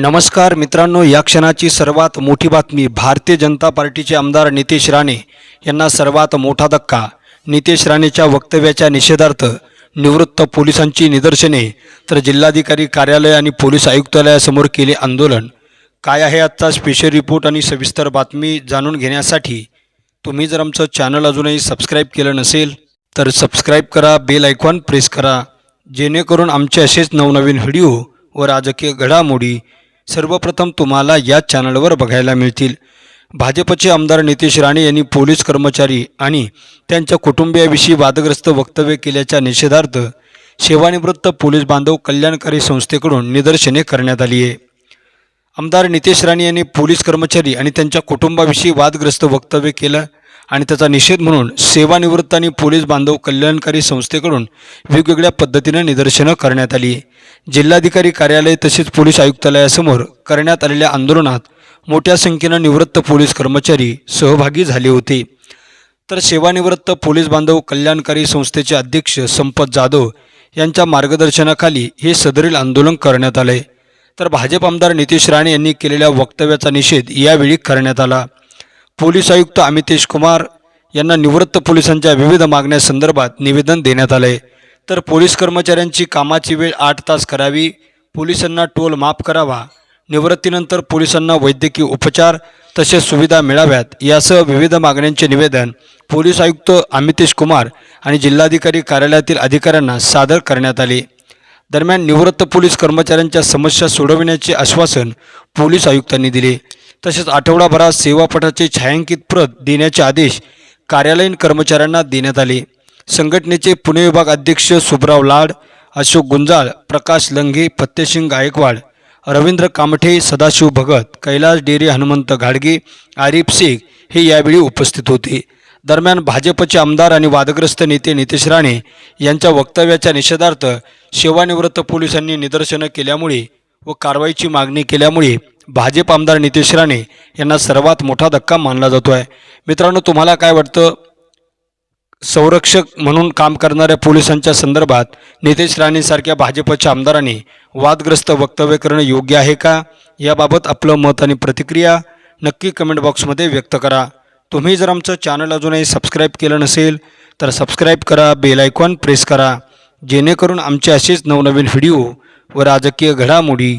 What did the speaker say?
नमस्कार मित्रांनो या क्षणाची सर्वात मोठी बातमी भारतीय जनता पार्टीचे आमदार नितेश राणे यांना सर्वात मोठा धक्का. नितेश राणेच्या वक्तव्याच्या निषेधार्थ निवृत्त पोलिसांची निदर्शने तर जिल्हाधिकारी कार्यालय आणि पोलीस आयुक्तालयासमोर केले आंदोलन. काय आहे आजचा स्पेशल रिपोर्ट आणि सविस्तर बातमी जाणून घेण्यासाठी? तुम्ही जर आमचं चॅनल अजूनही सबस्क्राईब केलं नसेल तर सबस्क्राईब करा बेल आयकॉन प्रेस करा जेणेकरून आमचे असेच नवनवीन व्हिडिओ व राजकीय घडामोडी सर्वप्रथम तुम्हाला या चॅनलवर बघायला मिळतील. भाजपचे आमदार नितेश राणे यांनी पोलीस कर्मचारी आणि त्यांच्या कुटुंबियाविषयी वादग्रस्त वक्तव्य केल्याच्या निषेधार्थ सेवानिवृत्त पोलीस बांधव कल्याणकारी संस्थेकडून निदर्शने करण्यात आली आहे. आमदार नितेश राणे यांनी पोलीस कर्मचारी आणि त्यांच्या कुटुंबाविषयी वादग्रस्त वक्तव्य केलं. आणि त्याचा निषेध म्हणून सेवानिवृत्त आणि पोलीस बांधव कल्याणकारी संस्थेकडून वेगवेगळ्या पद्धतीनं निदर्शनं करण्यात आली. जिल्हाधिकारी कार्यालय तसेच पोलीस आयुक्तालयासमोर करण्यात आलेल्या आंदोलनात मोठ्या संख्येनं निवृत्त पोलीस कर्मचारी सहभागी झाले होते. तर सेवानिवृत्त पोलीस बांधव कल्याणकारी संस्थेचे अध्यक्ष संपत जाधव यांच्या मार्गदर्शनाखाली हे सदरील आंदोलन करण्यात आले तर भाजप आमदार नितेश राणे यांनी केलेल्या वक्तव्याचा निषेध यावेळी करण्यात आला. पोलीस आयुक्त अमितेश कुमार यांना निवृत्त पोलिसांच्या विविध मागण्यासंदर्भात निवेदन देण्यात आले तर पोलीस कर्मचाऱ्यांची कामाची वेळ आठ तास करावी पोलिसांना टोल माफ करावा निवृत्तीनंतर पोलिसांना वैद्यकीय उपचार तसेच सुविधा मिळाव्यात यासह विविध मागण्यांचे निवेदन पोलीस आयुक्त अमितेश कुमार आणि जिल्हाधिकारी कार्यालयातील अधिकाऱ्यांना सादर करण्यात आले. दरम्यान निवृत्त पोलीस कर्मचाऱ्यांच्या समस्या सोडविण्याचे आश्वासन पोलीस आयुक्तांनी दिले. तसेच आठवडाभरात सेवापटाचे छायांकित प्रत देण्याचे आदेश कार्यालयीन कर्मचाऱ्यांना देण्यात आले. संघटनेचे पुणे विभाग अध्यक्ष सुभराव लाड अशोक गुंजाळ प्रकाश लंगे फत्तेसिंग गायकवाड रवींद्र कामठे सदाशिव भगत कैलास डेरे हनुमंत घाडगे आरिफ शेख हे यावेळी उपस्थित होते. दरम्यान भाजपचे आमदार आणि वादग्रस्त नेते नितेश राणे यांच्या वक्तव्याच्या निषेधार्थ सेवानिवृत्त पोलिसांनी निदर्शनं केल्यामुळे व कारवाईची मागणी केल्यामुळे भाजप आमदार नितेश राणे यांना सर्वात मोठा धक्का मानला जातो आहे मित्रांनो तुम्हाला काय वाटतं? संरक्षक म्हणून काम करणाऱ्या पोलिसांच्या संदर्भात नितेश राणेंसारख्या भाजपच्या आमदारांनी वादग्रस्त वक्तव्य करणं योग्य आहे का? याबाबत आपलं मत आणि प्रतिक्रिया नक्की कमेंट बॉक्समध्ये व्यक्त करा. तुम्ही जर आमचं चॅनल अजूनही सबस्क्राईब केलं नसेल तर सबस्क्राईब करा बेल आयकॉन प्रेस करा. जेणेकरून आमचे असेच नवनवीन व्हिडिओ व राजकीय घडामोडी